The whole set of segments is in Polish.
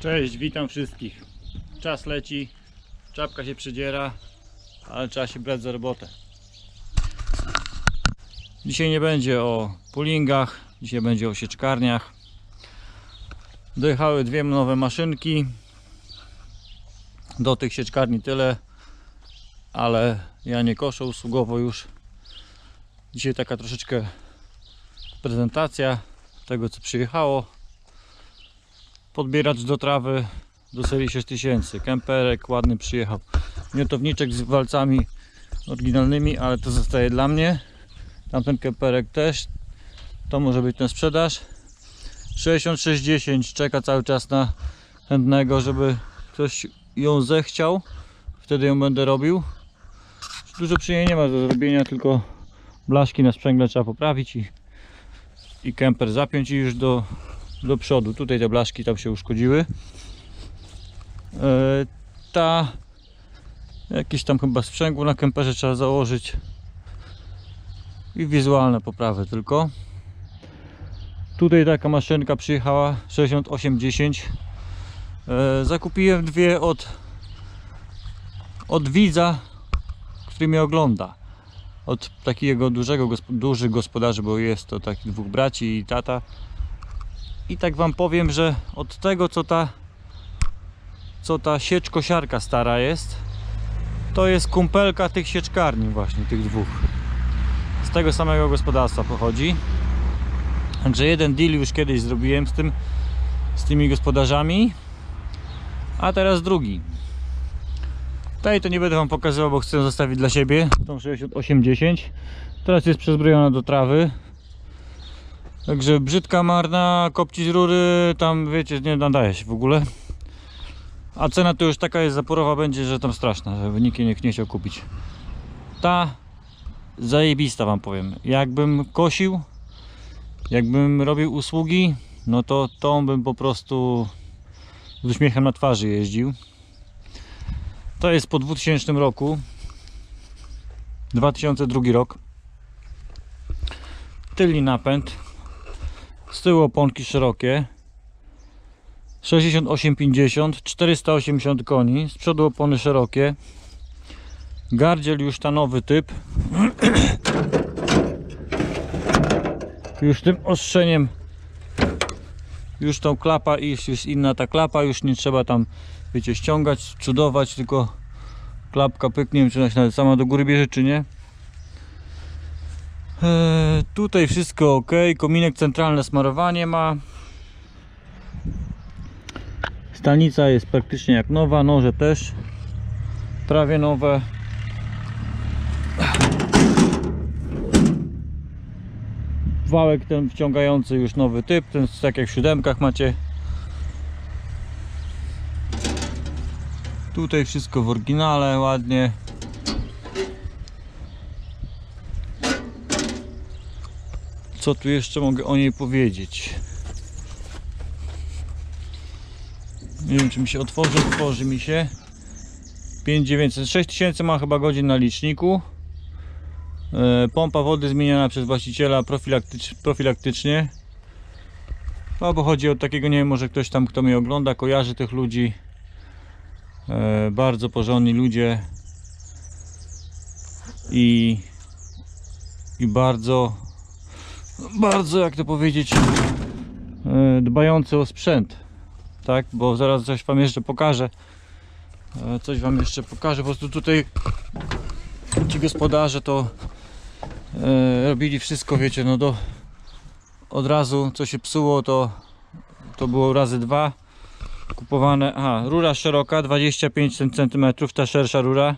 Cześć, witam wszystkich. Czas leci, czapka się przydziera, ale trzeba się brać za robotę. Dzisiaj nie będzie o pulingach, dzisiaj będzie o sieczkarniach. Dojechały dwie nowe maszynki. Do tych sieczkarni tyle, ale ja nie koszę usługowo już. Dzisiaj taka troszeczkę prezentacja tego co przyjechało podbieracz do trawy do serii 6000 kemperek ładny przyjechał. Miotowniczek z walcami oryginalnymi ale to zostaje dla mnie. Tamten kemperek też. To może być na sprzedaż. 6610 czeka cały czas na chętnego żeby ktoś ją zechciał. Wtedy ją będę robił. Dużo przy niej nie ma do zrobienia tylko blaszki na sprzęgle trzeba poprawić i, i kemper zapiąć i już do, do przodu. Tutaj te blaszki tam się uszkodziły. E, ta jakieś tam chyba sprzęgło na kemperze trzeba założyć i wizualne poprawy tylko. Tutaj taka maszynka przyjechała 6810. E, zakupiłem dwie od od widza, który mnie ogląda. Od takiego dużego dużych gospodarzy, bo jest to takich dwóch braci i tata. I tak wam powiem, że od tego co ta co ta siecz kosiarka stara jest, to jest kumpelka tych sieczkarni właśnie, tych dwóch. Z tego samego gospodarstwa pochodzi. Także jeden deal już kiedyś zrobiłem z tym z tymi gospodarzami, a teraz drugi. Tej to nie będę wam pokazywał, bo chcę zostawić dla siebie tą 6810. Teraz jest przezbrojona do trawy. Także brzydka, marna, kopci z rury, tam wiecie, nie nadaje się w ogóle. A cena to już taka jest zaporowa będzie, że tam straszna, żeby nikt nie, nie chciał kupić. Ta zajebista wam powiem. Jakbym kosił, jakbym robił usługi, no to tą bym po prostu z uśmiechem na twarzy jeździł. To jest po 2000 roku. 2002 rok. Tylny napęd. Z tyłu oponki szerokie. 68,50 480 koni. Z przodu opony szerokie. Gardziel już ta nowy typ. Już tym ostrzeniem już tą klapa i jest, inna ta klapa, już nie trzeba tam wiecie ściągać, cudować, tylko klapka pyknie, czy ona się nawet sama do góry bierze czy nie. Eee, tutaj wszystko ok, kominek centralne smarowanie ma. Stanica jest praktycznie jak nowa, noże też prawie nowe. Wałek ten wciągający już nowy typ, ten tak jak w siódemkach macie. Tutaj wszystko w oryginale, ładnie. Co tu jeszcze mogę o niej powiedzieć? Nie wiem czy mi się otworzy, otworzy mi się. 5900, 6000 ma chyba godzin na liczniku. E, Pompa wody zmieniana przez właściciela profilaktycz, profilaktycznie. No bo chodzi o takiego, nie wiem, może ktoś tam, kto mnie ogląda, kojarzy tych ludzi. E, bardzo porządni ludzie i, i bardzo, bardzo, jak to powiedzieć, e, dbający o sprzęt. Tak, bo zaraz coś Wam jeszcze pokażę. E, Coś Wam jeszcze pokażę. Po prostu tutaj ci gospodarze to e, robili wszystko, wiecie, no do od razu co się psuło to to było razy dwa kupowane, aha, rura szeroka 25 cm, ta szersza rura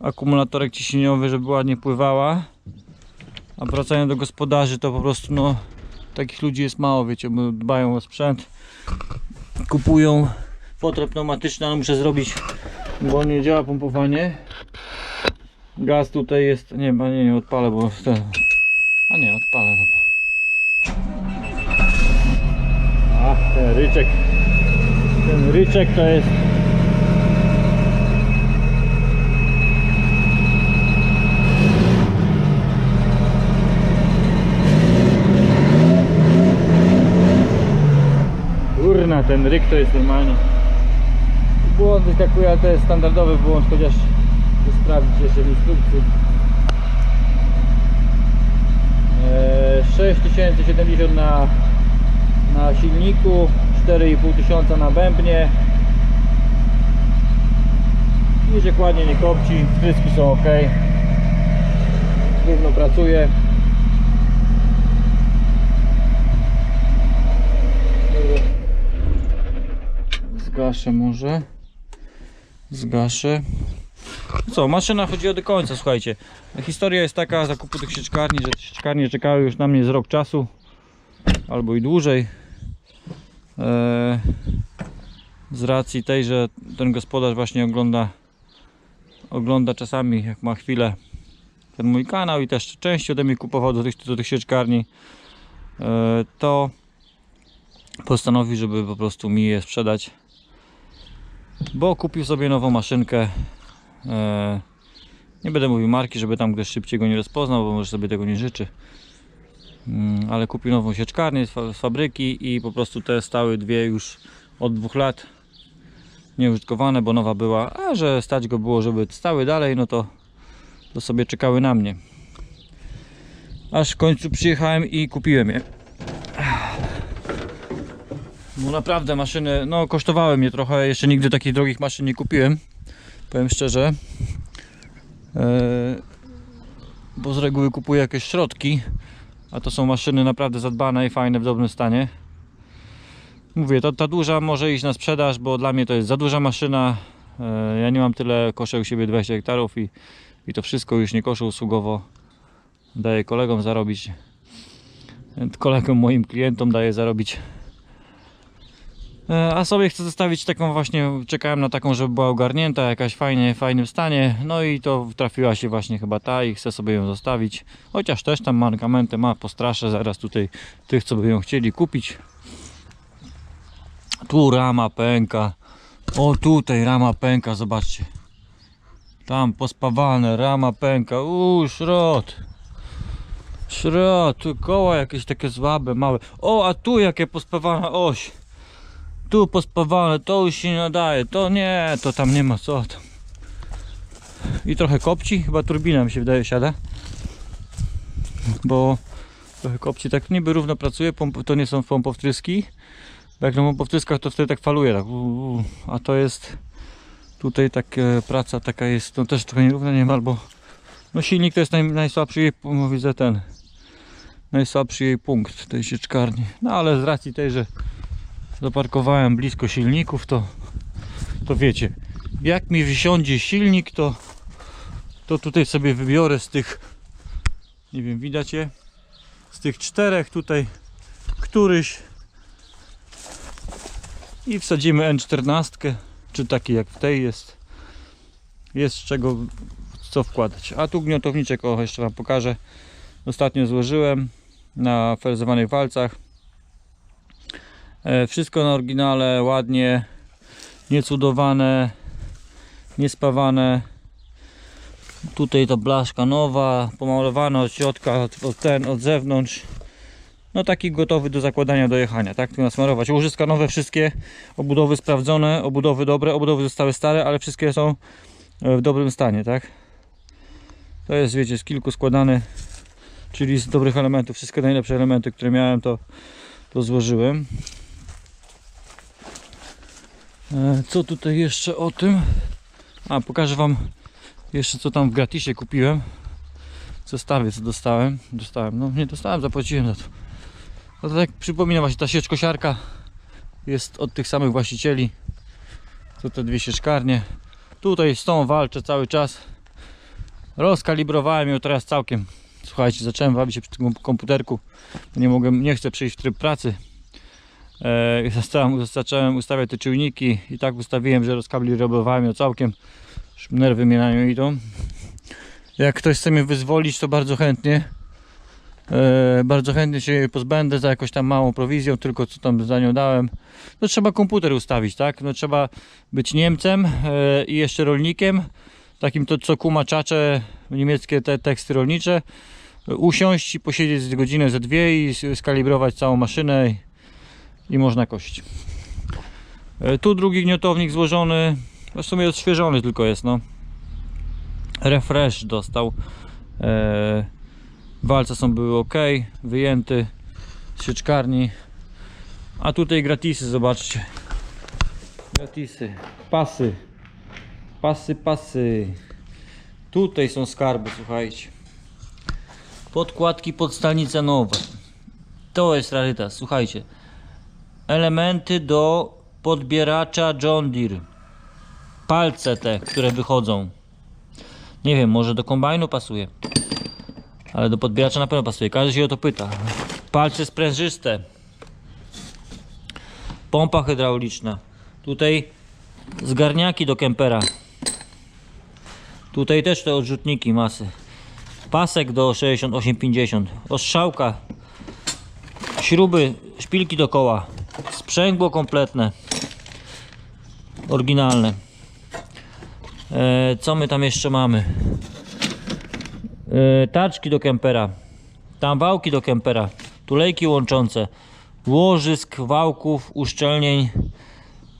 akumulatorek ciśnieniowy, żeby ładnie pływała a wracając do gospodarzy to po prostu no takich ludzi jest mało, wiecie, bo dbają o sprzęt kupują fotel pneumatyczny, ale muszę zrobić bo nie działa pompowanie Gaz tutaj jest. Nie, chyba nie, nie odpalę, bo ten. A nie, odpalę, dobra. A, ten ryczek. Ten ryczek to jest. Kurna, ten ryk to jest normalnie. Błąd wyskakuje, ale to jest standardowy błąd, chociaż to sprawdzić jeszcze w instrukcji. Eee, 6070 na, na silniku, 4500 na bębnie. Niżek ładnie nie kopci, wtryski są ok. Równo pracuje. Dobra. Zgaszę może. Zgaszę. Co, maszyna chodziła do końca, słuchajcie. Historia jest taka zakupu tych sieczkarni, że sieczkarnie czekały już na mnie z rok czasu. Albo i dłużej. Eee, z racji tej, że ten gospodarz właśnie ogląda ogląda czasami, jak ma chwilę, ten mój kanał i też częściej ode mnie kupował do tych, do tych sieczkarni, e, to postanowił, żeby po prostu mi je sprzedać, bo kupił sobie nową maszynkę. e, Nie będę mówił marki, żeby tam ktoś szybciej go nie rozpoznał, bo może sobie tego nie życzy. Mm, Ale kupił nową sieczkarnię z fa- z fabryki i po prostu te stały dwie już od dwóch lat nieużytkowane, bo nowa była, a że stać go było, żeby stały dalej, no to, to sobie czekały na mnie. Aż w końcu przyjechałem i kupiłem je. Bo naprawdę maszyny, no kosztowały mnie trochę, jeszcze nigdy takich drogich maszyn nie kupiłem, powiem szczerze. Eee, bo z reguły kupuję jakieś środki, a to są maszyny naprawdę zadbane i fajne, w dobrym stanie. Mówię, to ta duża może iść na sprzedaż, bo dla mnie to jest za duża maszyna. E, Ja nie mam tyle koszy u siebie 20 hektarów i, i to wszystko już nie koszę usługowo. Daję kolegom zarobić. Kolegom, moim klientom daję zarobić. E, A sobie chcę zostawić taką właśnie, czekałem na taką, żeby była ogarnięta, jakaś fajnie, fajnym stanie. No i to trafiła się właśnie chyba ta i chcę sobie ją zostawić. Chociaż też tam mankamenty ma, postraszę zaraz tutaj tych, co by ją chcieli kupić. Tu rama pęka. O tutaj rama pęka, zobaczcie. Tam pospawane, rama pęka. Uuu. Szrot, tu koła jakieś takie słabe, małe. O, a tu jakie pospawana oś. Tu pospawane, to już się nie nadaje. To nie, to tam nie ma co tam. I trochę kopci, chyba turbina mi się wydaje siada. Bo trochę kopci tak niby równo pracuje, to nie są pompowtryski. Bo jak na pompowtryskach to wtedy tak faluje, tak, a to jest tutaj tak e, praca taka jest, no też trochę nierówna, nie wiem, albo no silnik to jest naj, najsłabszy jej, widzę ten najsłabszy jej punkt tej sieczkarni, no ale z racji tej, że zaparkowałem blisko silników, to to wiecie, jak mi wysiądzie silnik, to to tutaj sobie wybiorę z tych nie wiem, widać je? Z tych czterech tutaj któryś i wsadzimy N14 czy taki jak w tej jest jest czego co wkładać. A tu gniotowniczek o jeszcze wam pokażę. Ostatnio złożyłem na ferzowanych walcach wszystko na oryginale ładnie niecudowane niespawane tutaj ta blaszka nowa pomalowana od środka od, od ten od zewnątrz no taki gotowy do zakładania, do jechania, tak? Tu nasmarować. Łożyska nowe wszystkie, obudowy sprawdzone, obudowy dobre, obudowy zostały stare, ale wszystkie są e, w dobrym stanie, tak? To jest, wiecie, z kilku składane, czyli z dobrych elementów. Wszystkie najlepsze elementy, które miałem, to, to złożyłem. E, Co tutaj jeszcze o tym? A, pokażę Wam jeszcze co tam w gratisie kupiłem. Zestawie co dostałem. Dostałem, no nie dostałem, zapłaciłem za to. No to tak przypomina właśnie ta sieczkosiarka jest od tych samych właścicieli. To te dwie sieczkarnie. Tutaj z tą walczę cały czas. Rozkalibrowałem ją teraz całkiem. Słuchajcie, zacząłem bawić się przy tym komputerku. Nie mogłem, nie chcę przejść w tryb pracy. E, zacząłem, zacząłem ustawiać te czujniki i tak ustawiłem, że rozkalibrowałem ją całkiem. Nerwy mnie na nią idą. Jak ktoś chce mnie wyzwolić, to bardzo chętnie. E, bardzo chętnie się jej pozbędę za jakąś tam małą prowizją, tylko co tam za nią dałem. No trzeba komputer ustawić, tak? No trzeba być Niemcem e, i jeszcze rolnikiem, takim to co kumaczacze niemieckie te teksty rolnicze. Usiąść i posiedzieć godzinę, ze dwie i skalibrować całą maszynę i, można kosić. E, Tu drugi gniotownik złożony, w sumie odświeżony tylko jest, no. Refresh dostał. E, walce są były ok, wyjęty z sieczkarni. A tutaj gratisy, zobaczcie. Gratisy, pasy, pasy, pasy. Tutaj są skarby, słuchajcie. Podkładki pod nowe. To jest rarytas, słuchajcie. Elementy do podbieracza John Deere. Palce te, które wychodzą. Nie wiem, może do kombajnu pasuje. Ale do podbieracza na pewno pasuje. Każdy się o to pyta. Palce sprężyste. Pompa hydrauliczna. Tutaj zgarniaki do kempera. Tutaj też te odrzutniki masy. Pasek do 68-50. Ostrzałka. Śruby, szpilki do koła. Sprzęgło kompletne. Oryginalne. E, co my tam jeszcze mamy? E, taczki do kempera. Tam wałki do kempera. Tulejki łączące. Łożysk, wałków, uszczelnień.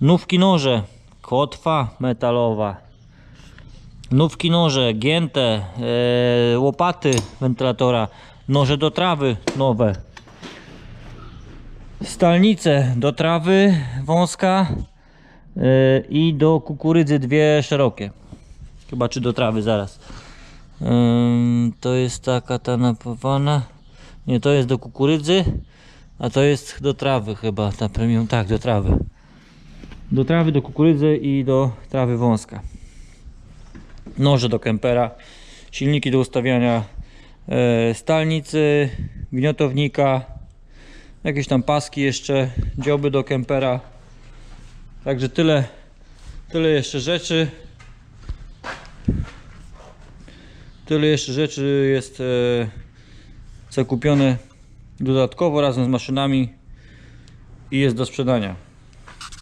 Nówki noże. Kotwa metalowa. Nówki noże, gięte, e, łopaty wentylatora, noże do trawy nowe. Stalnice do trawy wąska e, i do kukurydzy dwie szerokie. Chyba czy do trawy zaraz. To jest taka ta napawana. Nie, to jest do kukurydzy, a to jest do trawy chyba, ta premium, tak, do trawy. Do trawy, do kukurydzy i do trawy wąska noże do kempera, silniki do ustawiania e, stalnicy, gniotownika, jakieś tam paski jeszcze, dzioby do kempera. Także tyle, tyle jeszcze rzeczy. Tyle jeszcze rzeczy jest e, zakupione dodatkowo razem z maszynami i jest do sprzedania.